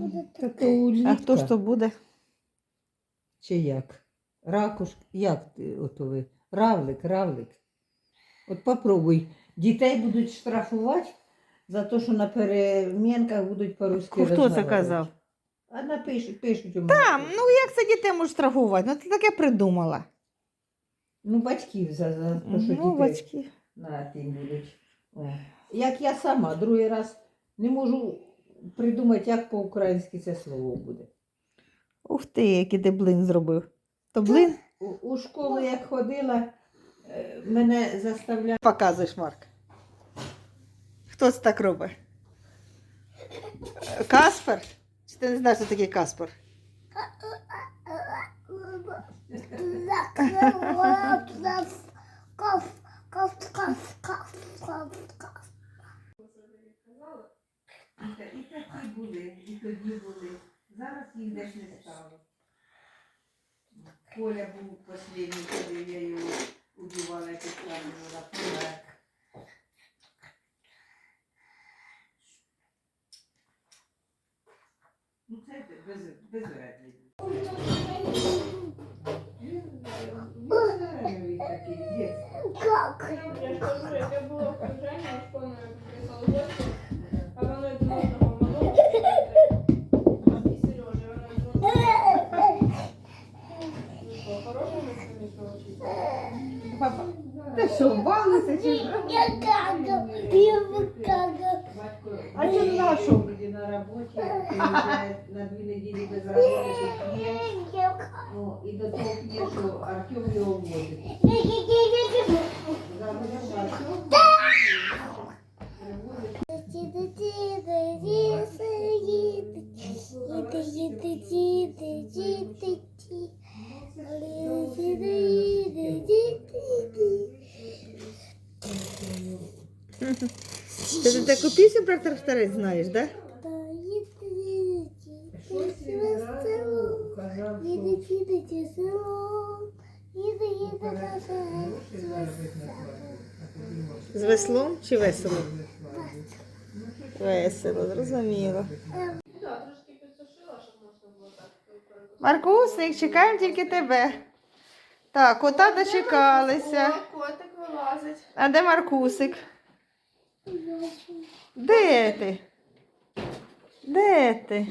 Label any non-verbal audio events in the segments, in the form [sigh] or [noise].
буде. А хто ж то буде? Чи як? Ракуш, як ти ото ви? Равлик, равлик. От попробуй. Дітей будуть штрафувати за те, що на перемінках будуть по-русски Хто це розмовляти. казав? А напишуть, пишуть у мене. Там, ну як це дітей можуть штрафувати? Ну ти таке придумала. Ну, батьків за, за те, що Ну, дітей батьки. на тим будуть. О. Як я сама другий раз не можу придумати, як по-українськи це слово буде. Ух ти, який ти блин зробив. То блин? У, у школу як ходила, е, мене заставляли. Показуєш, Марк. Хто це так робить? [laughs] Каспер? Чи ти не знаєш, що таке Каспер? І були, і тоді були. Зараз їх десь не стало. Коля був останній, коли я його удівала і підкладувала помер. Ну це без, безвредний. Безвредний такий, дітський. Как? Я кажу, яке було окруження, школьне приїхало гості, Папа, ти що, балуєшся чи що? Я кага, я. Батько, А чому на що? Люди на роботі, приїжджає на дві неділі без роботи, кага. Ну, і до того п'є, що Артем його возить. Заводив Артем. привозить. Ти ж таку пісню про тракторець знаєш, так? Може. З веслом чи весело? Весело, зрозуміло. Маркусик, чекаємо тільки тебе. Так, кота дочекалися. О, котик вилазить. А де Маркусик? Де ти? Де ти?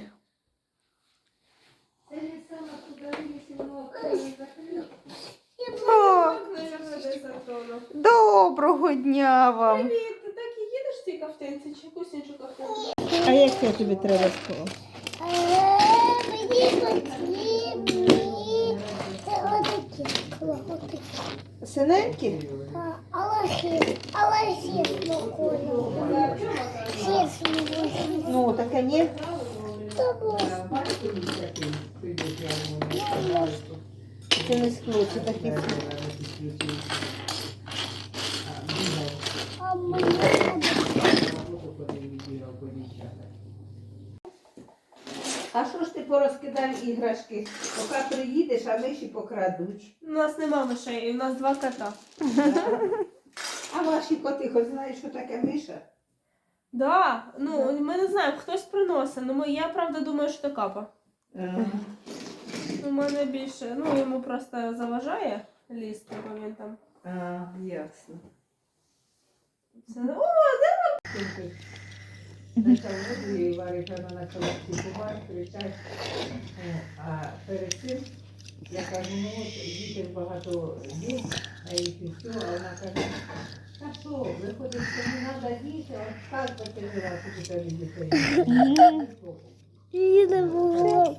Це. О, Антону. доброго дня вам. Привіт, ти так і їдеш в цій кафтинці чи якусь іншу кафтинку? А яке тобі треба скло? Мені потрібні отакі. Синенькі? Алахіс, алахіс кольору. Чесно, Ну, таке ні. Бачите, такий прийдуть, я йому Це не скло, це таке. а мені А що ж ти порозкидав іграшки? Поки приїдеш, а миші покрадуть. У нас нема мишей, у нас два кота. А ваші коти хоч знають, що таке миша? Да, ну ми не знаємо, хтось приносить. Ну ми- я правда думаю, що це капа. У мене більше, ну йому просто заважає лізти, бо він там. А, ясно. Це, о, Почав воду і варить, вона почала купувати, кричать. А перед цим я кажу, ну от дітей багато є, а їх і все, а вона каже, та що, виходить, що не треба діти, а так потеряла, що ти дітей. було.